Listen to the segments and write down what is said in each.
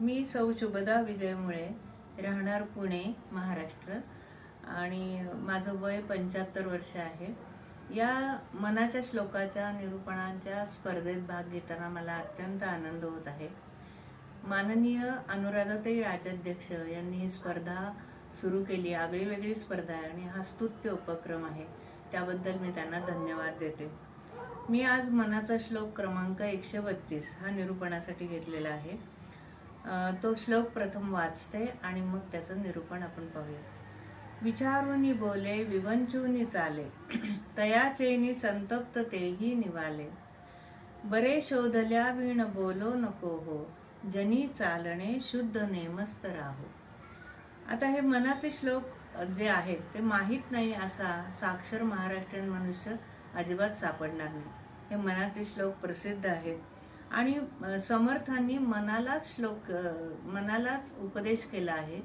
मी सौ शुभदा विजयमुळे राहणार पुणे महाराष्ट्र. आणि माझं वय पंच्याहत्तर वर्ष आहे. या मनाच्या श्लोकाच्या निरूपणाच्या स्पर्धेत भाग घेताना मला अत्यंत आनंद होत आहे. माननीय अनुराधाताई राजाध्यक्ष यांनी ही स्पर्धा सुरू केली. आगळी वेगळी स्पर्धा आहे आणि हा स्तुत्य उपक्रम आहे. त्याबद्दल मी त्यांना धन्यवाद देते. मी आज मनाचा श्लोक क्रमांक एकशे बत्तीस हा निरूपणासाठी घेतलेला आहे. तो श्लोक प्रथम वाचते आणि मग त्याचं निरूपण आपण पाहूया. विचारुनी बोले विवंचुनी चाले तयाचेनी संतप्त तेही निवाले. बरे शोधल्या विण बोलो नको हो जनी चालणे शुद्ध नेमस्त राहो. आता हे मनाचे श्लोक जे आहेत ते माहीत नाही असा साक्षर महाराष्ट्रीयन मनुष्य अजिबात सापडणार नाही. हे मनाचे श्लोक प्रसिद्ध आहेत. आणि समर्थांनी मनालाच श्लोक मनालाच उपदेश केला आहे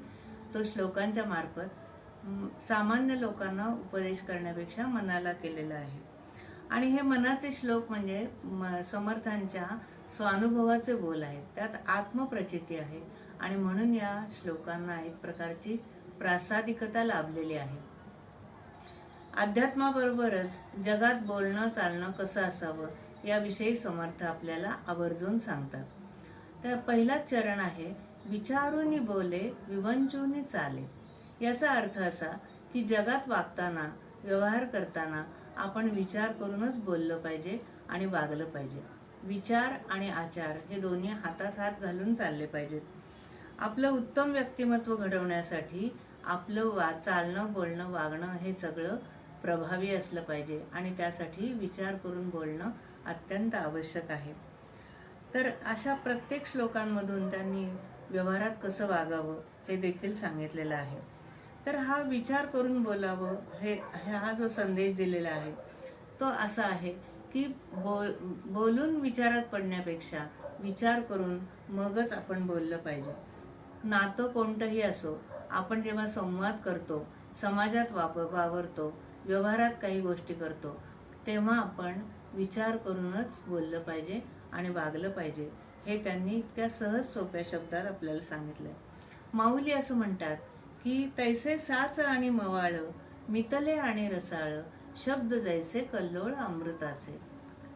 तो श्लोकांच्या मार्फत सामान्य लोकांना उपदेश करण्यापेक्षा मनाला केलेला आहे. आणि हे मनाचे श्लोक म्हणजे म- समर्थांच्या स्वानुभवाचे बोल आहेत त्यात आत्मप्रचिती आहे आणि म्हणून या श्लोकांना एक प्रकारची प्रासादिकता लाभलेली आहे. अध्यात्माबरोबरच जगात बोलणं चालणं कसं असावं याविषयी समर्थ आपल्याला आवर्जून सांगतात. तर पहिलाच चरण आहे विचारूनी बोले विवंचून चाले. याचा अर्थ असा की जगात वागताना व्यवहार करताना आपण विचार करूनच बोललं पाहिजे आणि वागलं पाहिजे. विचार आणि आचार हे दोन्ही हातात हात घालून चालले पाहिजेत. आपलं उत्तम व्यक्तिमत्व घडवण्यासाठी आपलं वा चालणं बोलणं वागणं हे सगळं प्रभावी असलं पाहिजे आणि त्यासाठी विचार करून बोलणं अत्यंत आवश्यक आहे. तर अशा प्रत्येक श्लोकांमधून त्यांनी व्यवहारात कसं वागावं हे देखील सांगितलेलं आहे. तर हा विचार करून बोलावं हे हा जो संदेश दिलेला आहे तो असा आहे की बोल बोलून विचारात पडण्यापेक्षा विचार करून मगच आपण बोललं पाहिजे. नातं कोणतंही असो आपण जेव्हा संवाद करतो समाजात वापर वावरतो व्यवहारात काही गोष्टी करतो तेव्हा आपण विचार करूनच बोललं पाहिजे आणि वागलं पाहिजे. हे त्यांनी इतक्या सहज सोप्या शब्दात आपल्याला सांगितलंय. माऊली असं म्हणतात की तैसे साच आणि मवाळ मितले आणि रसाळ शब्द जैसे कल्लोळ अमृताचे.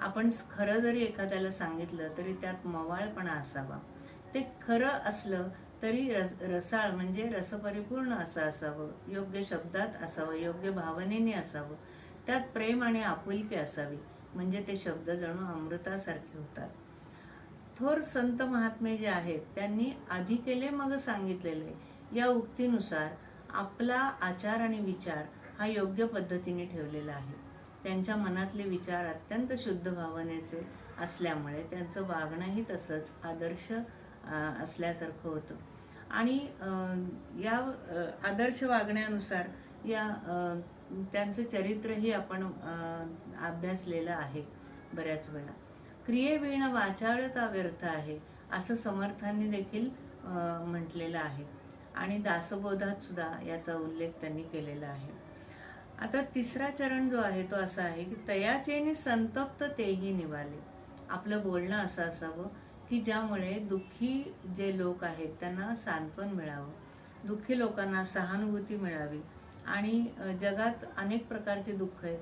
आपण खरं जरी एखाद्याला सांगितलं तरी त्यात मवाळपणा असावा. ते खरं असलं तरी रस रसाळ म्हणजे रसपरिपूर्ण असं असावं योग्य शब्दात असावं योग्य भावनेने असावं. त्यात प्रेम आणि आपुलकी असावी. म्हणजे ते शब्द जणू अमृतासारखे होतात. थोर संत महात्मे जे आहेत त्यांनी आधी केले मग सांगितलेले. या उक्तीनुसार आपला आचार आणि विचार हा योग्य पद्धतीने ठेवलेला आहे. त्यांच्या मनातले विचार अत्यंत शुद्ध भावनेचे असल्यामुळे त्यांचं वागणंही तसंच आदर्श असल्यासारखं होतं. आणि या आदर्श वागण्यानुसार या त्यांचं चरित्रही आपण अभ्यासलेलं आहे बऱ्याच वेळा. क्रियेविण वाचाळता व्यर्थ आहे असं समर्थांनी देखील म्हटलेलं आहे. आणि दासबोधात सुद्धा याचा उल्लेख त्यांनी केलेला आहे. आता तिसरा चरण जो आहे तो असा आहे की तयाचेने संतप्त तेही निवाले. आपलं बोलणं असं असावं की ज्यामुळे दुःखी जे लोक आहेत त्यांना सांत्वन मिळावं. दुःखी लोकांना सहानुभूती मिळावी. आणि जगात अनेक प्रकारचे दुःख आहेत.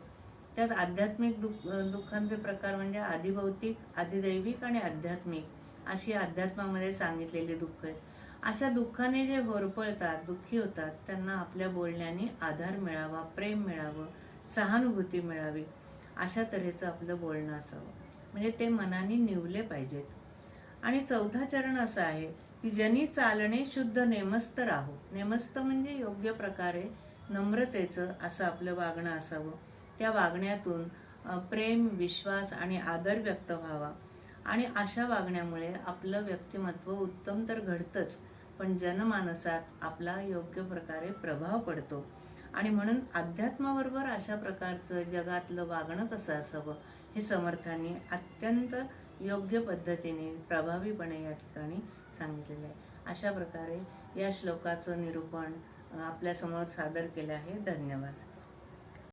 त्यात आध्यात्मिक दुःख दुःखांचे प्रकार म्हणजे आदिभौतिक आदिदैविक आणि आध्यात्मिक अशी अध्यात्मामध्ये सांगितलेली दुःख आहेत. अशा दुःखाने जे होरपळतात दुःखी होतात त्यांना आपल्या बोलण्याने आधार मिळावा प्रेम मिळावं सहानुभूती मिळावी अशा तऱ्हेचं आपलं बोलणं असावं. म्हणजे ते मनाने निवले पाहिजेत. आणि चौथा चरण असं आहे की जनी चालणे शुद्ध नेमस्त राहो. नेमस्त म्हणजे योग्य प्रकारे नम्रतेचं असं आपलं वागणं असावं. त्या वागण्यातून प्रेम विश्वास आणि आदर व्यक्त व्हावा. आणि अशा वागण्यामुळे आपलं व्यक्तिमत्व उत्तम तर घडतंच पण जनमानसात आपला योग्य प्रकारे प्रभाव पडतो. आणि म्हणून अध्यात्माबरोबर अशा प्रकारचं जगातलं वागणं कसं असावं हे समर्थांनी अत्यंत योग्य पद्धतीने प्रभावीपणे या ठिकाणी सांगितलेलं आहे. अशा प्रकारे या श्लोकाचं निरूपण आपल्यासमोर सादर केलं आहे. धन्यवाद.